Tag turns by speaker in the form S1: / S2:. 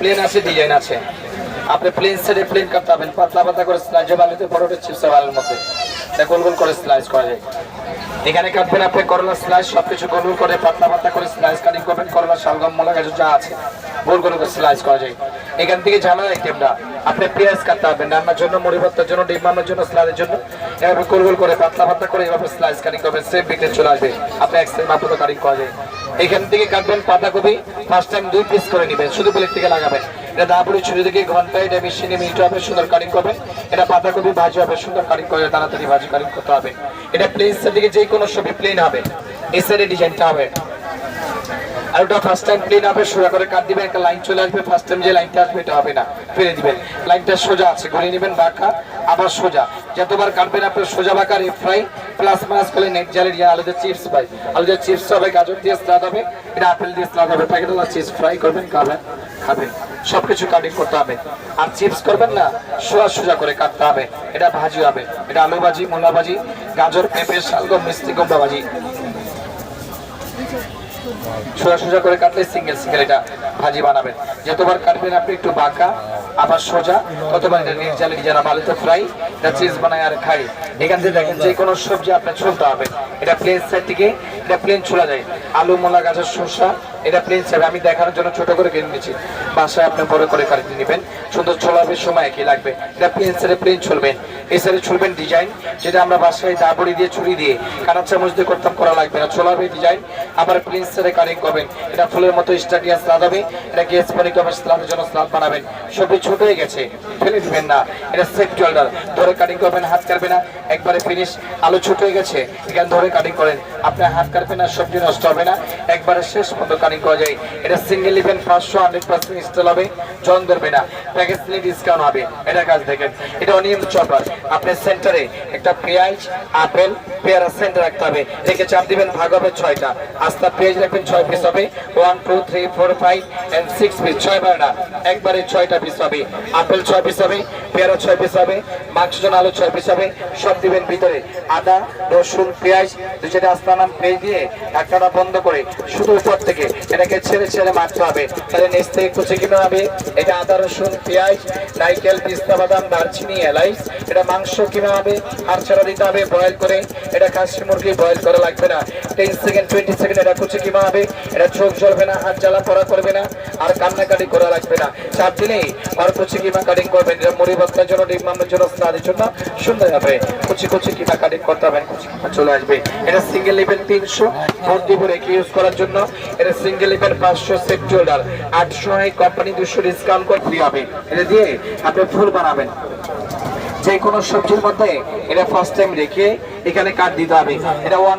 S1: Plane আছে design আছে। আপনি প্লেন সেটে প্লেন কাটতে হবেন পাতলা পাতা করে স্লাইস বানাতে পরোটা চিপসে বানানোর মধ্যে। গোল গোল করে স্লাইস করা যায়। এখানে কাটবেন আপনি করলা স্লাইস সবকিছু গোল গোল করে পাতলা পাতা করে স্লাইস কাটিং করবেন, করলা, শালগম, মলা গাছ যা আছে, গোল গোল করে স্লাইস করা যায়। এখান থেকে ঝামেলা আইটেমটা আপনি পেঁয়াজ কাটতে হবে রান্নার জন্য, মুড়ি ভর্তার জন্য, ডিম বানানোর জন্য স্লাইডের জন্য। এভাবে গোল গোল করে পাতলা পাতলা করে এভাবে স্লাইস কাটিং করবেন। সেম বিক্রি চলে আসবে। আপনি এক সেম মাপে কাটিং করা যায়। এখান থেকে কাটবেন পাতাকপি ফার্স্ট টাইম দুই পিস করে নেবেন। শুধু প্লেট থেকে লাগাবেন। এটা দাপুরি ছুরি থেকে ঘন্টায় এটা মেশিনে মিনিট হবে, সুন্দর কাটিং করবেন। এটা পাতাকপি ভাজি হবে, সুন্দর কাটিং করে তাড়াতাড়ি ভাজি কাটিং করতে হবে। এটা প্লেন থেকে যে কোনো ছবি প্লেন হবে। এই সাইডে ডিজাইনটা হবে। আর ওটা ফার্স্ট টাইম প্লেন হবে সোজা করে কাট দিবেন, একটা লাইন চলে আসবে ফার্স্ট টাইম যে লাইনটা আসবে এটা হবে না, ফেলে দিবেন। লাইনটা সোজা আছে, ঘুরিয়ে নেবেন, বাঁকা, আবার সোজা। যতবার কাটবেন আপনার সোজা বাঁকা রে ফ্রাই প্লাস মাইনাস করে নেট জালের দিয়ে আলুদের চিপস পাই। আলুদের চিপস হবে, গাজর দিয়ে স্লাদ হবে, এটা আপেল দিয়ে স্লাদ হবে প্যাকেটওয়ালা চিপস ফ্রাই করবেন, খাবেন খাবেন। সবকিছু কাটিং করতে হবে। আর চিপস করবেন না, সোজা সোজা করে কাটতে হবে। এটা ভাজি হবে, এটা আলু ভাজি, মূলা ভাজি, গাজর, পেঁপে, শালগম, মিষ্টি কুমড়া ভাজি। সোজা সোজা করে কাটলে সিঙ্গেল সিঙ্গেল এটা ভাজি বানাবেন। যতবার কাটবেন আপনি একটু বাঁকা, আবার সোজা, ততবার এটা নির্জালে যারা আলুতে ফ্রাই এটা চিজ বানায় আর খাই এখান থেকে দেখেন যে কোনো সবজি আপনার ছুলতে হবে। এটা প্লেন সাইড থেকে, এটা প্লেন ছোলা যায়। আলু, মোলা গাছের শসা এটা প্লেন সাইড আমি দেখানোর জন্য ছোট করে কিনে নিয়েছি। বাসায় আপনি বড় করে কাটতে নেবেন। সুন্দর ছোলাবে সময় একই লাগবে। এটা প্লেন সাইডে প্লেন চলবেন এই সাইডে চলবেন ডিজাইন, যেটা আমরা বাসায় দাবড়ি দিয়ে, ছুরি দিয়ে, কাটা চামচ দিয়ে করতাম, করা লাগবে না। ছোলাবে ডিজাইন, আবার প্লেন সাইডে কাটিং করবেন। এটা ফুলের মতো স্টাডিয়া স্লাদ হবে। এটা গ্যাস পানি করবেন স্লাদের জন্য স্লাদ বানাবেন। সবই ছোট হয়ে গেছে। ফেলে দিবেন না। এটা সেফ জলডার। ধরে কাটিং করবেন, হাত কাটবে না। একবারে ফিনিশ আলো ছোট হয়ে গেছে। এখানে ধরে কাটিং করেন। আপনার হাত কাটবে না সবজি নষ্ট হবে না। একবারে শেষ মতো কাটিং করা যায়। এটা সিঙ্গেল ইভেন পাঁচশো হান্ড্রেড পার্সেন্ট ইনস্টল হবে। জন ধরবে না। প্যাকেজ নিয়ে ডিসকাউন্ট হবে। এটা কাজ দেখেন। এটা অনিয়ম চপার। আপনার সেন্টারে একটা পেঁয়াজ, আপেল, পেয়ারা সেন্টার রাখতে হবে। রেখে চাপ দিবেন, ভাগ হবে ছয়টা। আস্তা পেঁয়াজ রাখবেন, ছয় পিস হবে। One two three four five and six piece ছয় বার না একবারে ছয়টা পিস হবে। আপেল ছয় পিস হবে। পেয়ারা ছয় পিস হবে। মাংস আলু ছয় পিস হবে। সব দিবেন ভিতরে। আদা, রসুন, পেঁয়াজ দু চারটে আস্তা নাম পেয়ে দিয়ে ঢাকনাটা বন্ধ করে শুধু উপর থেকে এটাকে ছেড়ে ছেড়ে মারতে হবে। তাহলে নিচ থেকে কুচি কিনে হবে। এটা আদা, রসুন, পেঁয়াজ নাইকেল পিস্তা বাদাম, দারচিনি, এলাইচ, এটা মাংস কিনে হবে আর ছাড়া দিতে হবে বয়েল করে। এটা খাসি মুরগি বয়েল করা লাগবে না। টেন সেকেন্ড টোয়েন্টি সেকেন্ড এটা কুচি কিমা হবে। এটা চোখ জ্বলবে না, হাত জ্বালা পড়া করবে না, আর কান্নাকাটি করা লাগবে না। চাপ দিলেই আর কুচি কিমা কাটিং করবেন। এটা মুড়ি ভর্তার জন্য, ডিম মামের জন্য স্নাদের জন্য সুন্দর হবে। কুচি কুচি কিমা কাটিং করতে হবে চলে আসবে। এটা সিঙ্গেল লেভেল তিনশো করে ইউজ করার জন্য? এটা সিঙ্গেল লেভেল পাঁচশো সেট জোল্ডার আটশো কোম্পানি দুশো ডিসকাউন্ট করে ফ্রি হবে। এটা দিয়ে আপনি ফুল বানাবেন। যে কোনো সবজির মধ্যে এটা ফার্স্ট টাইম রেখে এখানে কাট দিতে হবে। এটা ওয়ান